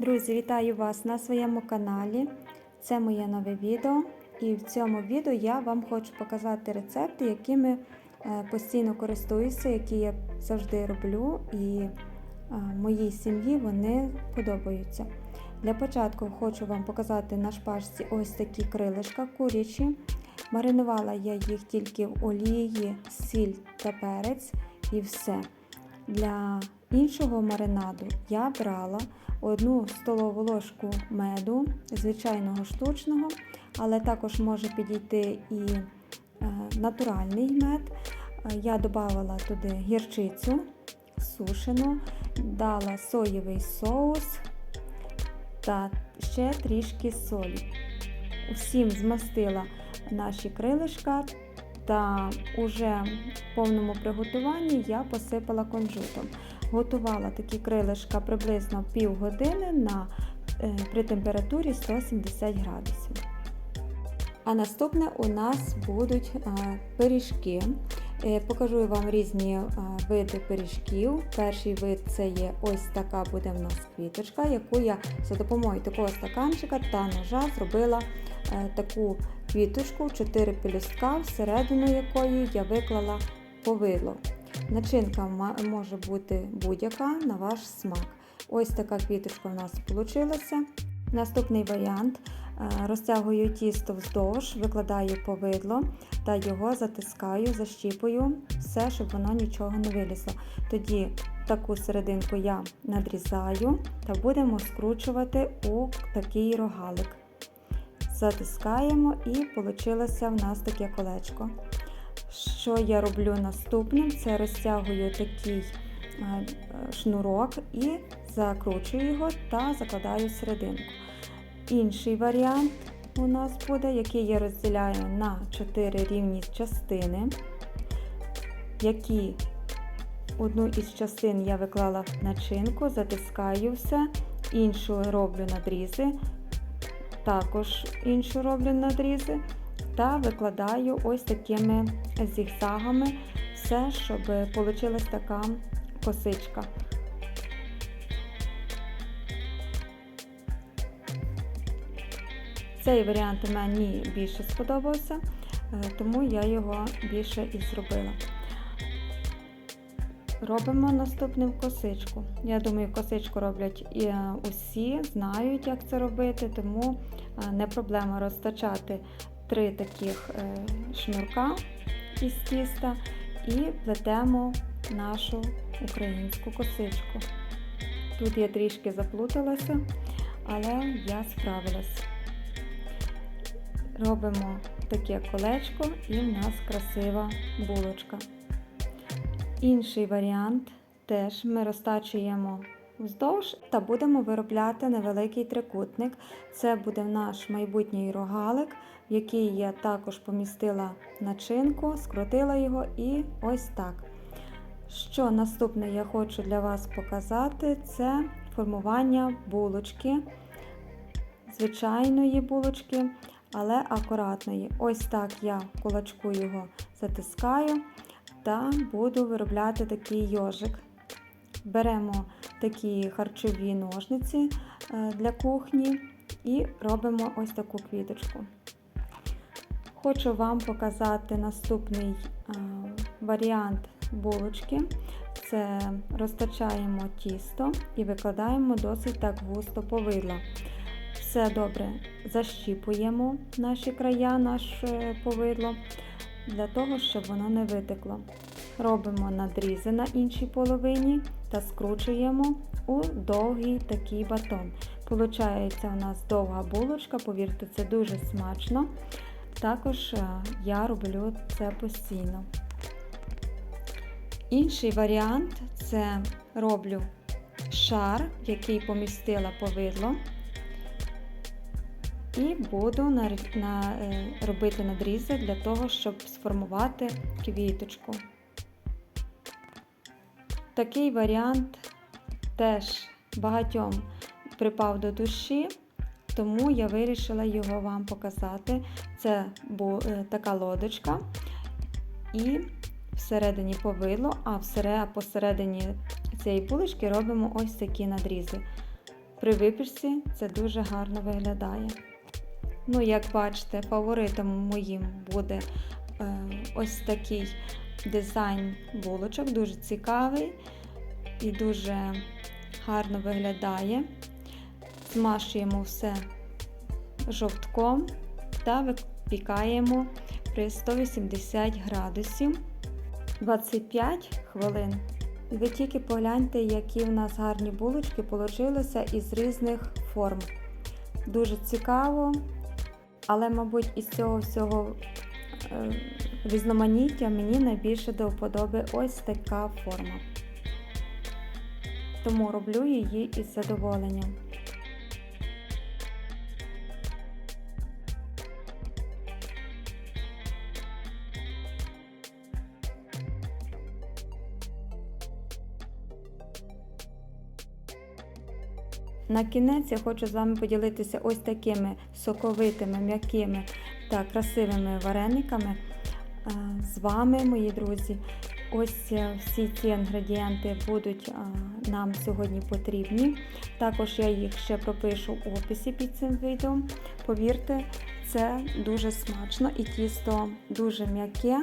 Друзі, вітаю вас на своєму каналі. Це моє нове відео. І в цьому відео я вам хочу показати рецепти, якими е, постійно користуюся, які я завжди роблю, і е, моїй сім'ї вони подобаються. Для початку хочу вам показати на шпажці ось такі крилишка курячі. Маринувала я їх тільки в олії, сіль та перець і все. Для іншого маринаду я брала одну столову ложку меду, звичайного штучного, але також може підійти і е, натуральний мед. Я додавала туди гірчицю сушену, дала соєвий соус та ще трішки солі. Усім змастила наші крилишка та уже в повному приготуванні я посипала кунжутом. Готувала такі крилишка приблизно пів години на, е, при температурі 170 градусів. А наступне у нас будуть е, пиріжки. Е, Покажу вам різні види пиріжків. Перший вид це є ось така буде в нас квіточка, яку я за допомогою такого стаканчика та ножа зробила таку квіточку, 4 пелюстка, всередину якої я виклала повидло. Начинка може бути будь-яка на ваш смак. Ось така квіточка в нас вийшла. Наступний варіант. Е, Розтягую тісто вздовж, викладаю повидло та його затискаю, защіпую все, щоб воно нічого не вилізло. Тоді таку серединку я надрізаю та будемо скручувати у такий рогалик. Затискаємо і вийшло в нас таке колечко. Що я роблю наступним? Це розтягую такий е, шнурок і закручую його та закладаю серединку. Інший варіант у нас буде, який я розділяю на 4 рівні частини, які одну із частин я виклала в начинку, затискаю все, іншу роблю надрізи, також іншу роблю надрізи та викладаю ось такими зігзагами все, щоб вийшла така косичка. Цей варіант мені більше сподобався, е, тому я його більше і зробила. Робимо наступним косичку. Я думаю, косичку роблять е, усі, знають, як це робити, тому е, не проблема розтачати три таких шнурка із тіста і плетемо нашу українську косичку. Тут я трішки заплуталася, але я справилась. Робимо таке колечко і в нас красива булочка. Інший варіант теж ми розтачуємо вздовж та будемо виробляти невеликий трикутник. Це буде наш майбутній рогалик, в який я також помістила начинку, скрутила його і ось так. Що наступне я хочу для вас показати, це формування булочки, звичайної булочки але акуратної. Ось так я кулачку його затискаю та буду виробляти такий йожик. Беремо такі харчові ножниці е, для кухні і робимо ось таку квіточку. Хочу вам показати наступний е, варіант булочки. Це розтачаємо тісто і викладаємо досить так густо повидла. Все добре защіпуємо наші края, наше повидло, для того, щоб воно не витекло. Робимо надрізи на іншій половині та скручуємо у довгий такий батон. Получається у нас довга булочка, повірте, це дуже смачно. Також я роблю це постійно. Е, варіант це роблю шар, в який помістила повидло. І буду е, робити надрізи для того, щоб сформувати квіточку. Такий варіант теж багатьом припав до душі, тому я вирішила його вам показати. Це е, така лодочка, і всередині повидло, а посередині цієї булочки робимо ось такі надрізи. при випічці це дуже гарно виглядає. Ну, як бачите, фаворитом моїм буде е, ось такий дизайн булочок, дуже цікавий і дуже гарно виглядає. Змашуємо все жовтком та випікаємо при 180 градусів 25 хвилин. Ви тільки погляньте, які в нас гарні булочки получилися із різних форм. Дуже цікаво, але, мабуть, із цього всього е, різноманіття мені найбільше до вподоби ось така форма. Тому роблю її із задоволенням. На кінець я хочу з вами поділитися ось такими соковитими, м'якими та красивими варениками. Е, З вами, мої друзі. Ось е, всі ці інгредієнти будуть е, нам сьогодні потрібні. Також я їх ще пропишу в описі під цим відео. Повірте, це дуже смачно і тісто дуже м'яке.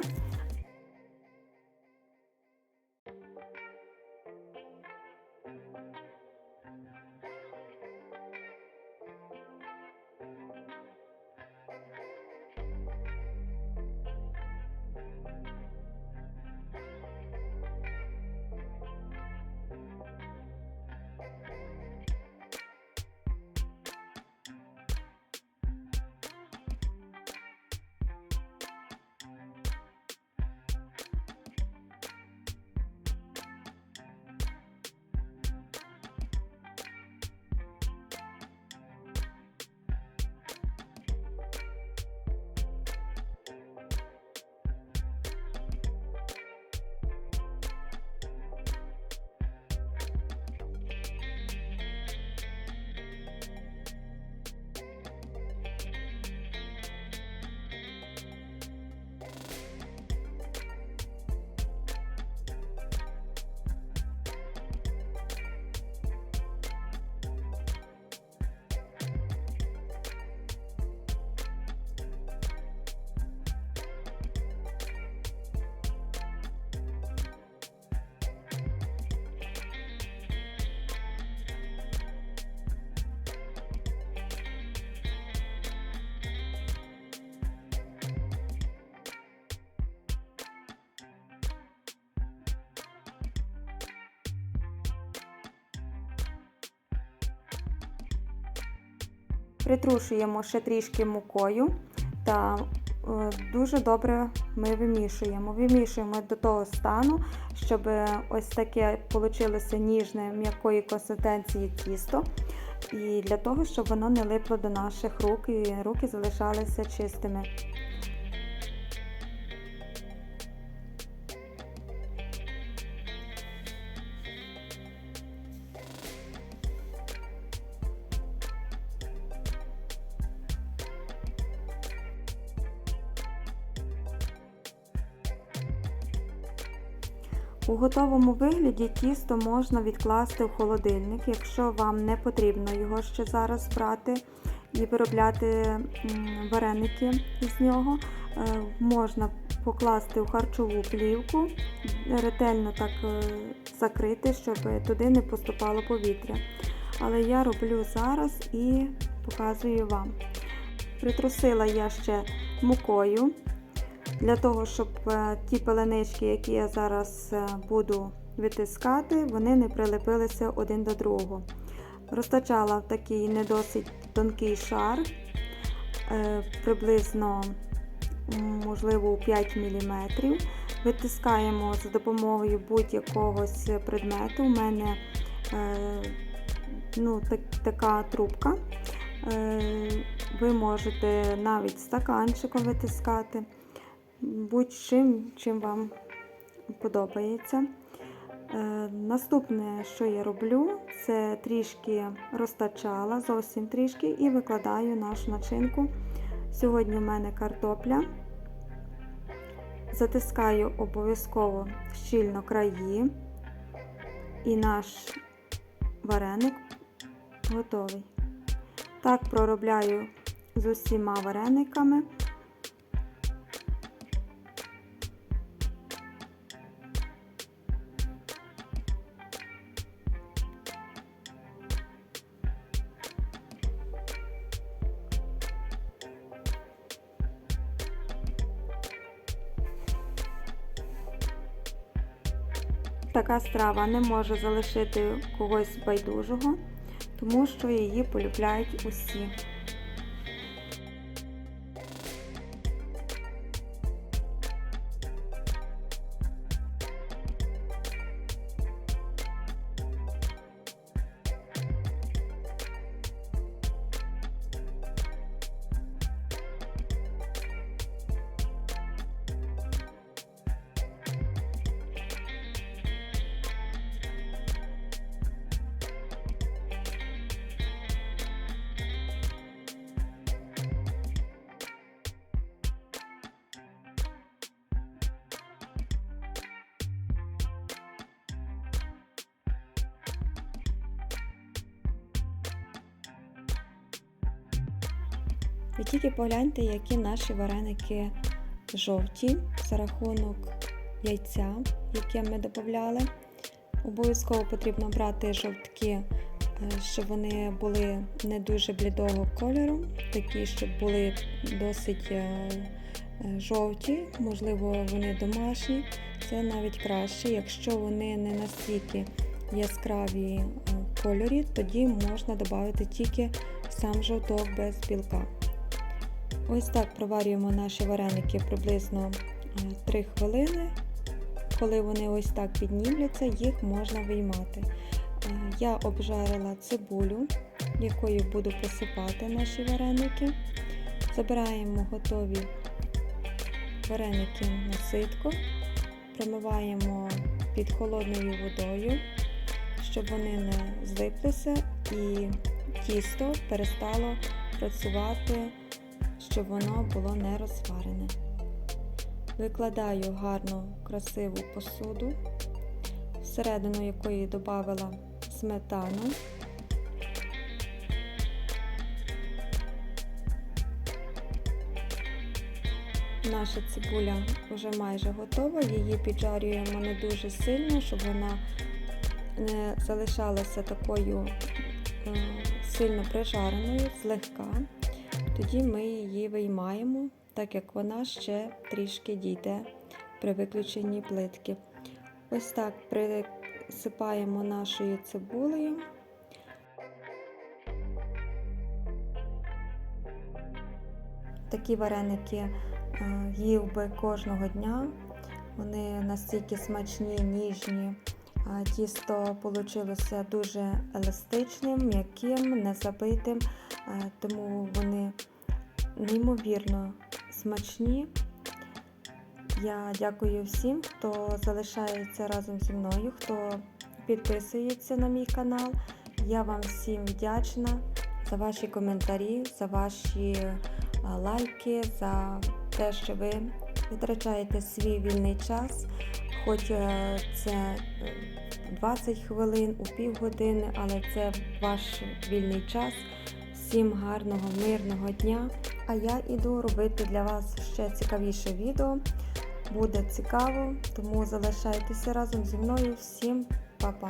Притрушуємо ще трішки мукою та е, дуже добре ми вимішуємо. Вимішуємо до того стану, щоб ось таке вийшло ніжне м'якої консистенції тісто. І для того, щоб воно не липло до наших рук і руки залишалися чистими. У готовому вигляді тісто можна відкласти в холодильник, якщо вам не потрібно його ще зараз брати і виробляти вареники з нього. Е, можна покласти в харчову плівку, ретельно так е, закрити, щоб туди не поступало повітря. Але я роблю зараз і показую вам. Притрусила я ще мукою. Для того, щоб е, ті пеленички, які я зараз е, буду витискати, вони не прилепилися один до другого. Розтачала в такий не досить тонкий шар, е, приблизно, можливо, 5 мм. Витискаємо за допомогою будь-якогось предмету. У мене ну, так, така трубка. Ви можете навіть стаканчиком витискати будь-чим, чим вам подобається. Е, наступне, що я роблю, це трішки розтачала, зовсім трішки, і викладаю нашу начинку. Сьогодні в мене картопля. Затискаю обов'язково щільно краї, і наш вареник готовий. Так проробляю з усіма варениками. Така страва не може залишити когось байдужого, тому що її полюбляють усі. Ви тільки погляньте, які наші вареники жовті за рахунок яйця, яке ми додавали. Обов'язково потрібно брати жовтки, е, щоб вони були не дуже блідого кольору, такі, щоб були досить е, е, жовті, можливо, вони домашні. Це навіть краще. Якщо вони не настільки яскраві в кольорі, тоді можна додати тільки сам жовток без білка. Ось так проварюємо наші вареники приблизно 3 хвилини. Коли вони ось так піднімляться, їх можна виймати. Я обжарила цибулю, якою буду посипати наші вареники. Забираємо готові вареники на ситко, промиваємо під холодною водою, щоб вони не злиплися і тісто перестало працювати щоб воно було не розсварене. Викладаю гарну красиву посуду, всередину якої додала сметану. Наша цибуля вже майже готова, її піджарюємо не дуже сильно, щоб вона не залишалася такою е, сильно прижареною, злегка. Тоді ми її виймаємо, так як вона ще трішки дійде при виключенні плитки. Ось так присипаємо нашою цибулею. Такі вареники е, їв би кожного дня. Вони настільки смачні, ніжні. Тісто вийшло дуже еластичним, м'яким, не забитим, тому вони неймовірно смачні. Я дякую всім, хто залишається разом зі мною, хто підписується на мій канал. Я вам всім вдячна за ваші коментарі, за ваші лайки, за те, що ви витрачаєте свій вільний час, хоч е, це 20 хвилин, у півгодини, але це ваш вільний час. Всім гарного, мирного дня! А я іду робити для вас ще цікавіше відео. Буде цікаво, тому залишайтеся разом зі мною. Всім па-па!